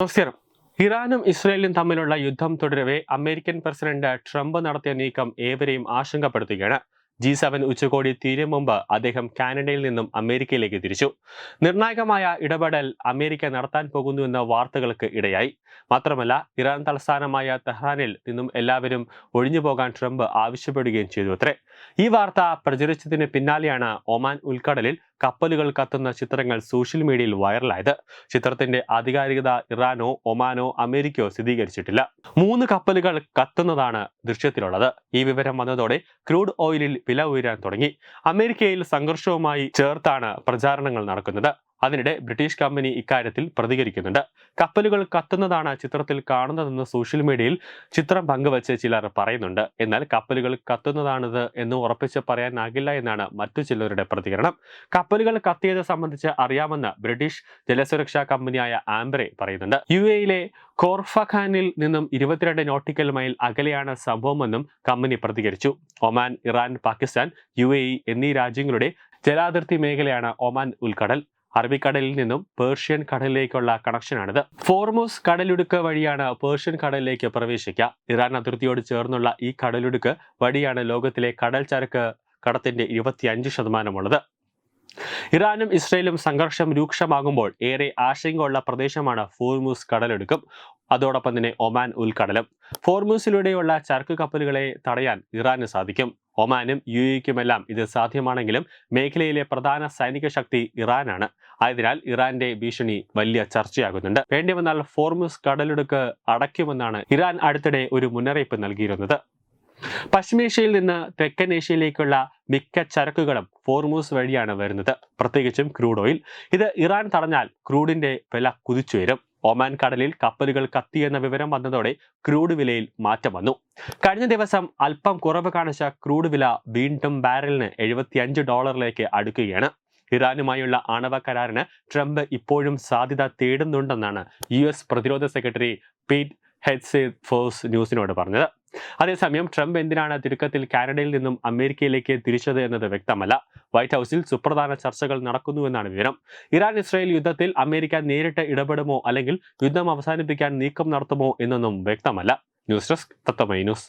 നമസ്കാരം. ഇറാനും ഇസ്രയേലും തമ്മിലുള്ള യുദ്ധം തുടരവെ അമേരിക്കൻ പ്രസിഡന്റ് ട്രംപ് നടത്തിയ നീക്കം ഏവരെയും ആശങ്കപ്പെടുത്തുകയാണ്. ജി സെവൻ ഉച്ചകോടി തീരും മുമ്പ് അദ്ദേഹം കാനഡയിൽ നിന്നും അമേരിക്കയിലേക്ക് തിരിച്ചു. നിർണായകമായ ഇടപെടൽ അമേരിക്ക നടത്താൻ പോകുന്നുവെന്ന വാർത്തകൾക്ക് ഇടയായി. മാത്രമല്ല ഇറാൻ തലസ്ഥാനമായ തെഹ്റാനിൽ നിന്നും എല്ലാവരും ഒഴിഞ്ഞു പോകാൻ ട്രംപ് ആവശ്യപ്പെടുകയും ചെയ്തു അത്രേ. ഈ വാർത്ത പ്രചരിച്ചതിന് പിന്നാലെയാണ് ഒമാൻ ഉൾക്കടലിൽ കപ്പലുകൾ കത്തുന്ന ചിത്രങ്ങൾ സോഷ്യൽ മീഡിയയിൽ വൈറലായത്. ചിത്രത്തിന്റെ ആധികാരികത ഇറാനോ ഒമാനോ അമേരിക്കയോ സ്ഥിരീകരിച്ചിട്ടില്ല. മൂന്ന് കപ്പലുകൾ കത്തുന്നതാണ് ദൃശ്യത്തിലുള്ളത്. ഈ വിവരം വന്നതോടെ ക്രൂഡ് ഓയിലിൽ വില ഉയരാൻ തുടങ്ങി. അമേരിക്കയിൽ സംഘർഷവുമായി ചേർത്താണ് പ്രചാരണങ്ങൾ നടക്കുന്നത്. അതിനിടെ ബ്രിട്ടീഷ് കമ്പനി ഇക്കാര്യത്തിൽ പ്രതികരിക്കുന്നുണ്ട്. കപ്പലുകൾ കത്തുന്നതാണ് ചിത്രത്തിൽ കാണുന്നതെന്ന് സോഷ്യൽ മീഡിയയിൽ ചിത്രം പങ്കുവച്ച് ചിലർ പറയുന്നുണ്ട്. എന്നാൽ കപ്പലുകൾ കത്തുന്നതാണിത് എന്ന് ഉറപ്പിച്ച് പറയാനാകില്ല എന്നാണ് മറ്റു ചിലരുടെ പ്രതികരണം. കപ്പലുകൾ കത്തിയത് സംബന്ധിച്ച് അറിയാമെന്ന് ബ്രിട്ടീഷ് ജലസുരക്ഷാ കമ്പനിയായ ആംബ്രെ പറയുന്നുണ്ട്. യു എയിലെ കോർഫഖാനിൽ നിന്നും ഇരുപത്തിരണ്ട് നോട്ടിക്കൽ മൈൽ അകലെയാണ് സംഭവമെന്നും കമ്പനി പ്രതികരിച്ചു. ഒമാൻ ഇറാൻ പാകിസ്ഥാൻ യു എന്നീ രാജ്യങ്ങളുടെ ജലാതിർത്തി മേഖലയാണ് ഒമാൻ ഉൾക്കടൽ. അറബിക്കടലിൽ നിന്നും പേർഷ്യൻ കടലിലേക്കുള്ള കണക്ഷനാണിത്. ഫോർമോസ് കടലിടുക്ക് വഴിയാണ് പേർഷ്യൻ കടലിലേക്ക് പ്രവേശിക്കുക. ഇറാൻ അതിർത്തിയോട് ചേർന്നുള്ള ഈ കടലിടുക്ക് വഴിയാണ് ലോകത്തിലെ കടൽ ചരക്ക് കടത്തിന്റെ ഇരുപത്തിയഞ്ച് ശതമാനമുള്ളത്. ഇറാനും ഇസ്രയേലും സംഘർഷം രൂക്ഷമാകുമ്പോൾ ഏറെ ആശങ്കയുള്ള പ്രദേശമാണ് ഫോർമൂസ് കടലെടുക്കും. അതോടൊപ്പം തന്നെ ഒമാൻ ഉൾക്കടലും. ഫോർമൂസിലൂടെയുള്ള ചരക്ക് കപ്പലുകളെ തടയാൻ ഇറാന് സാധിക്കും. ഒമാനും യു എക്കുമെല്ലാം ഇത് സാധ്യമാണെങ്കിലും മേഖലയിലെ പ്രധാന സൈനിക ശക്തി ഇറാനാണ്. ആയതിനാൽ ഇറാന്റെ ഭീഷണി വലിയ ചർച്ചയാകുന്നുണ്ട്. വേണ്ടി വന്നാൽ ഫോർമൂസ് കടലിടുക്ക് അടയ്ക്കുമെന്നാണ് ഇറാൻ അടുത്തിടെ ഒരു മുന്നറിയിപ്പ് നൽകിയിരുന്നത്. പശ്ചിമേഷ്യയിൽ നിന്ന് തെക്കൻ ഏഷ്യയിലേക്കുള്ള മിക്ക ചരക്കുകളും ഫോർമൂസ് വഴിയാണ് വരുന്നത്. പ്രത്യേകിച്ചും ക്രൂഡ് ഓയിൽ. ഇത് ഇറാൻ തടഞ്ഞാൽ ക്രൂഡിന്റെ വില കുതിച്ചുയരും ഒമാൻ കടലിൽ കപ്പലുകൾ കത്തിയെന്ന വിവരം വന്നതോടെ ക്രൂഡ് വിലയിൽ മാറ്റം വന്നു. കഴിഞ്ഞ ദിവസം അല്പം കുറവ് കാണിച്ച ക്രൂഡ് വില വീണ്ടും ബാരലിന് എഴുപത്തിയഞ്ച് ഡോളറിലേക്ക് അടുക്കുകയാണ്. ഇറാനുമായുള്ള ആണവ കരാറിന് ട്രംപ് ഇപ്പോഴും സാധ്യത തേടുന്നുണ്ടെന്നാണ് യു എസ് പ്രതിരോധ സെക്രട്ടറി പീറ്റ് ഹെഡ്സെ ഫോഴ്സ് ന്യൂസിനോട് പറഞ്ഞത്. അതേസമയം ട്രംപ് എന്തിനാണ് തിടുക്കത്തിൽ കാനഡയിൽ നിന്നും അമേരിക്കയിലേക്ക് തിരിച്ചത് എന്നത് വ്യക്തമല്ല. വൈറ്റ് ഹൗസിൽ സുപ്രധാന ചർച്ചകൾ നടക്കുന്നുവെന്നാണ് വിവരം. ഇറാൻ ഇസ്രായേൽ യുദ്ധത്തിൽ അമേരിക്ക നേരിട്ട് ഇടപെടുമോ അല്ലെങ്കിൽ യുദ്ധം അവസാനിപ്പിക്കാൻ നീക്കം നടത്തുമോ എന്നൊന്നും വ്യക്തമല്ല. ന്യൂസ് ഡെസ്ക് തത്തമൈ ന്യൂസ്.